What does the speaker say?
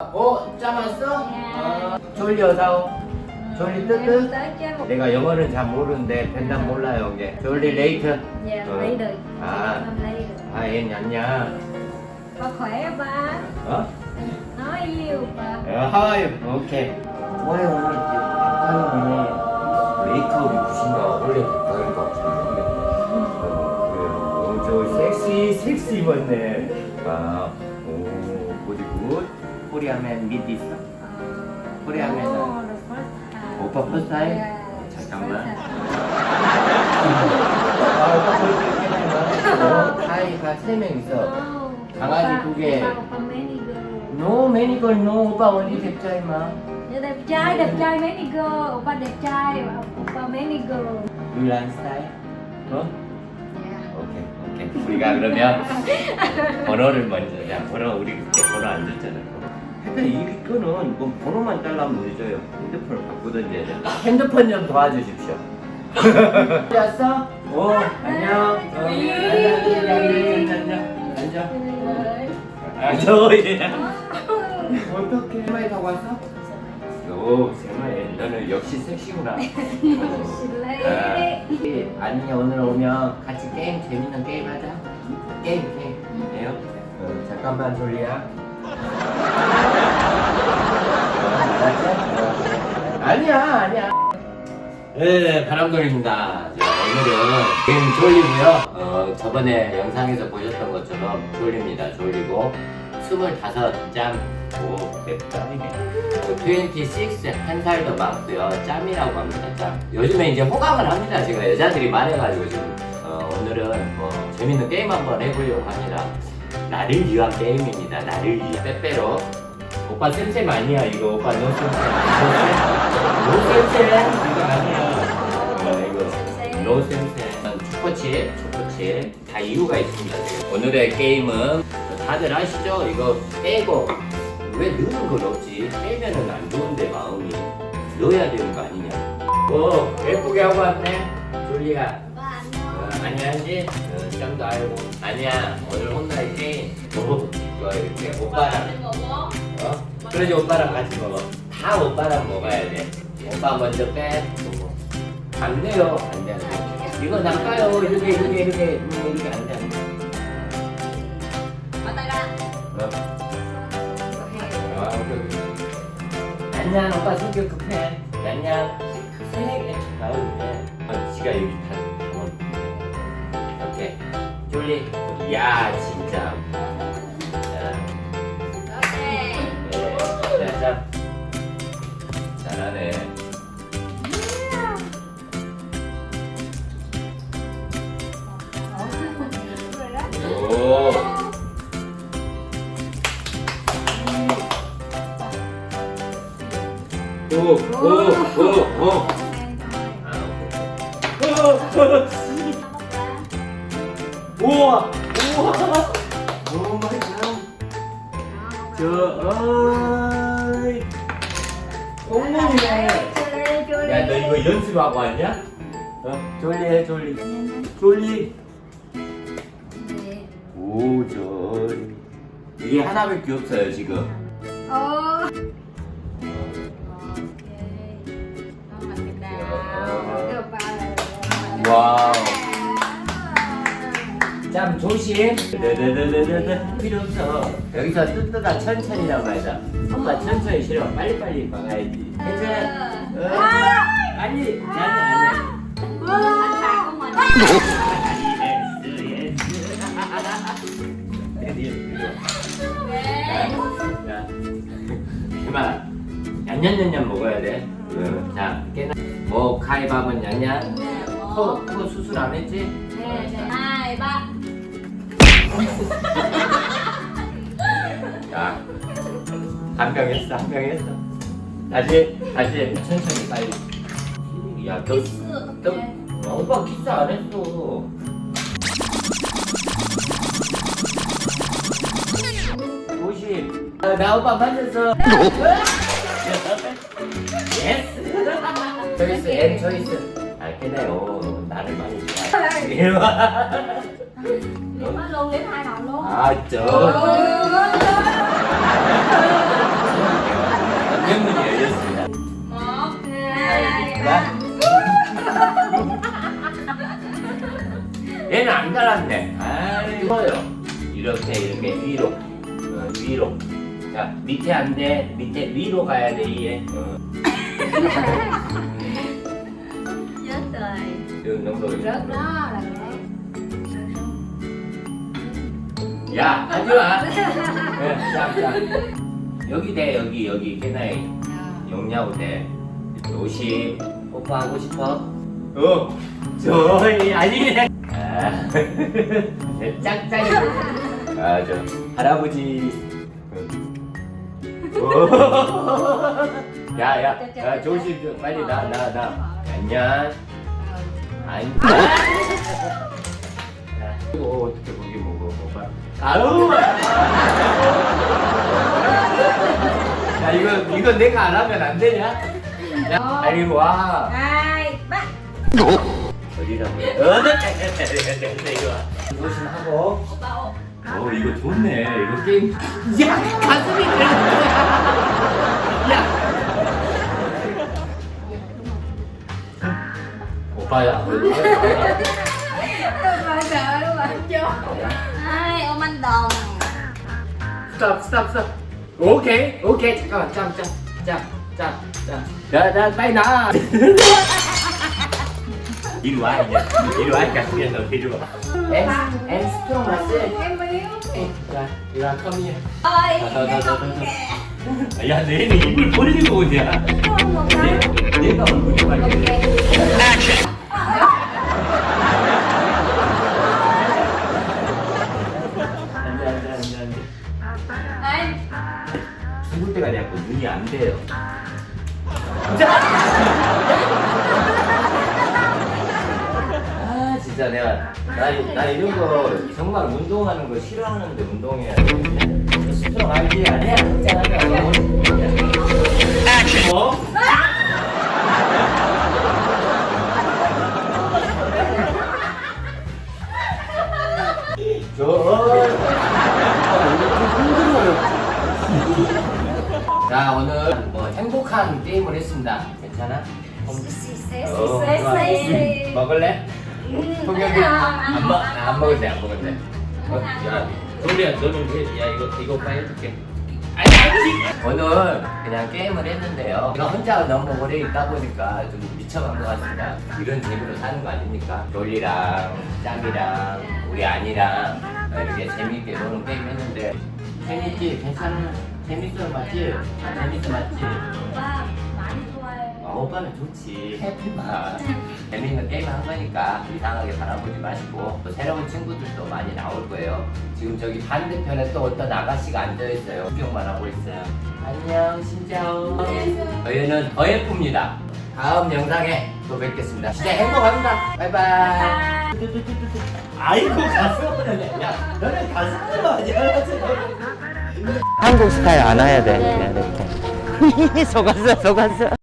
어? 짜 왔어? 네. 아, 졸려 다오. 졸리 뜨뜻 내가 영어는 잘 모르는데 벤단 몰라요 이게. 졸리 레이트? Dạ, Ờ. lấy được À. Năm lấy được 아얘 냠냐? Ba khỏe ba 어? Nói yêu ba 어, 하와이. 오케이. 왜 오늘 백화점에 메이크업이 무신가 원래 백화점 같은데. 어, 저 섹시 섹시 입었네. 굿 코리아맨 미디 있어? 코리아맨은 Oh, time 오빠? Yeah, 잠깐만. 아 오빠 어, 타이가 세명 time. 있어 Oh, 강아지 오빠, 두 개. 오빠, 오빠 many girl 노 오빠 언니 Dạ, đẹp trai, đẹp trai many girl đẹp trai, opa many girl 룰란 스타일? 어? 오케이 오케이 우리가 그러면 번호를 먼저 야 번호 우리 그때 번호 안 줬잖아 하여튼 이 거는 뭐 번호만 달라면 늦어요 핸드폰을 바꾸든지 해야 돼 핸드폰 좀 도와주십시오 왔어? 오 안녕 어, 앉아 앉아 앉아 앉아 아 저기 어떻게 세마이 타고 왔어? 오 세마이 너는 역시 섹시구나 어. 아, 이- 아니 오늘 오면 같이 게임 재밌는 게임 하자. 게임 게임 해요? 어, 잠깐만 졸리야. 아니야 아니야. 네 바람돌입니다. 자, 오늘은 게임 졸리고요. 어, 저번에 영상에서 보셨던 것처럼 졸립니다. 졸리고 25짬 오 이게 26, 한 살 더 많고요. 짬이라고 합니다. 짬. 요즘에 이제 호강을 합니다. 제가 여자들이 많아가지고 지금 어, 오늘은 뭐 재밌는 게임 한번 해보려고 합니다. 나를 위한 게임입니다. 나를 위한 빼빼로. 오빠 쌤쌤 아니야 이거 오빠 너 쌤쌤. 너 쌤쌤 이거 아니야. 어, 이거 노 쌤쌤. 초코칩, 초코칩 다 이유가 있습니다. 오늘의 게임은 다들 아시죠? 이거 빼고 왜 넣는 걸 넣지? 빼면은 안 좋은데 마음이 넣어야 되는 거 아니냐? 오 예쁘게 하고 왔네 졸리야 어, 아니야지? 어, 짬도 알고. 아니야 오늘 혼날 게임 뭐 이거 이렇게 오빠랑 어? 그러지 오빠랑 같이 먹어. 다 오빠랑 먹어야 돼. 오빠 먼저 빼 먹어. 안 돼요. 안돼 안돼 이거 낚아요. 이렇게 이렇게 이렇게 음, 이렇게 안돼 안돼 어? 아, 오케이, 오케이. 얀양 오빠 성격 급해. 얀양 세게 나오네. 아, 지가 여기 졸리. 야, 진짜. 자, 네. 자, 자. 잘하네. 오. 오, 오, 오, 오. 아, 오케이. 우와! 우와! 오 마이 갓. 저, 어이. 엉망이네. 야, 너 이거 연습하고 왔냐? 어? 졸리 해, 졸리. 졸리. 오, 졸리. 이게 하나밖에 없어요, 지금. 와 우. 짬 조심. 네네네네네. 필요 없어. 여기서 뜨뜨다 천천히라고 하자. 엄마 천천히 싫어. 빨리빨리 막아야지. 괜찮아. 어. 빨리. 아니 아니. 예스 예스. 자, 해봐. 얀얀얀얀 먹어야 돼. 응. 자, 깨나. 뭐 가위밥은 얀얀. 코, 코 수술 안 했지? hai ba 자, 한명 했어, 한 명 했어. 다시, 다시, 천천히 빨리. 야, 너, 너, 어, 오빠 키스 안 했어. 오십. 아, 나 오빠 만졌어. 예스. 초이스, 앤 초이스. 알겠네요. 나를 많이 좋아해. liếm hết luôn liếm hai đồng luôn. À trời nhưng mà vậy một hai ba. 얘는 안 달았네 아이 뭐요 이렇게 이렇게 위로 어, 위로 자 밑에 안돼 밑에 위로 가야 돼 얘. 어. Chết rồi. Đường đúng rồi Rớt đó là 야 하지 마. 네, 자, 자. 여기 돼 여기 여기 개나이 용냐고 돼. 조심. 뽀뽀하고 싶어? 어. 저이 아니네. 아, 내 짱짱이. 아, 저 할아버지. 오. 야, 야, 야, 조심 좀 빨리 나, 나, 나. 안녕. 아니. 야, 이거 어떻게 고기 먹어, 오빠? 아우. 야, 이거 이거 내가 안 하면 안 되냐? 야, 아니 와. 어디라고? 어, 됐다, 이거. 조심하고. Opa ô 어 이거 좋네 이거 게임 야 가슴이 야 오빠야 luôn bà chưa Hai ôm anh đòn. 스탑 스탑 스탑 오케이 오케이 잠깐만 짬짬짬짬짬야 빨리 나 이리 와 이제 이리 와 가슴이 너 이리 와엠 스트롱 마스 Em yếu 자 이리 와 컴이야 Ơi Thôi, thôi, cái thôi, con thôi, kìa. 야 내는 입을 벌리고 오냐 Không một 얘, cái 얘가 얼굴이 빨리 Ok 안 내가 나, 이- 이런 거 정말 운동하는 거 싫어하는데 운동해야 돼 스트롱 알지 아니야 걱정하지 뭐? 저자 오늘 뭐 행복한 게임을 했습니다. 괜찮아? Xì xì xì 어, xì 좋아. xì xì 먹을래? 통역이 안 먹, 안 먹을래 안 먹을래. 어, 야, 도리야 너는 왜- 야 이거 이거 오빠 해줄게. 아니 아니. 오늘 그냥 게임을 했는데요. 제가 혼자 너무 오래 있다 보니까 좀 미쳐간 것 같습니다. 이런 재미로 사는 거 아닙니까? 돌리랑 짱이랑 우리 아니랑 이렇게 재미있게 노는 게임 했는데 재밌지? 괜찮아? 재밌어 맞지? 아, 재밌어 맞지? 아, 오빠는 좋지. 해피만. 재밌는 게임 한 거니까 이상하게 바라보지 마시고 또 새로운 친구들도 많이 나올 거예요. 지금 저기 반대편에 또 어떤 아가씨가 앉아있어요. 구경만 하고 있어요. 안녕, 신짜오. 저희는 더 예쁩니다. 다음 영상에 또 뵙겠습니다. 진짜 행복합니다. 바이바이. 아이고, 가슴 야, 너는 가슴 아니야. 한국 스타일 안 와야 돼. 이렇게. 이렇게. 속았어, 속았어.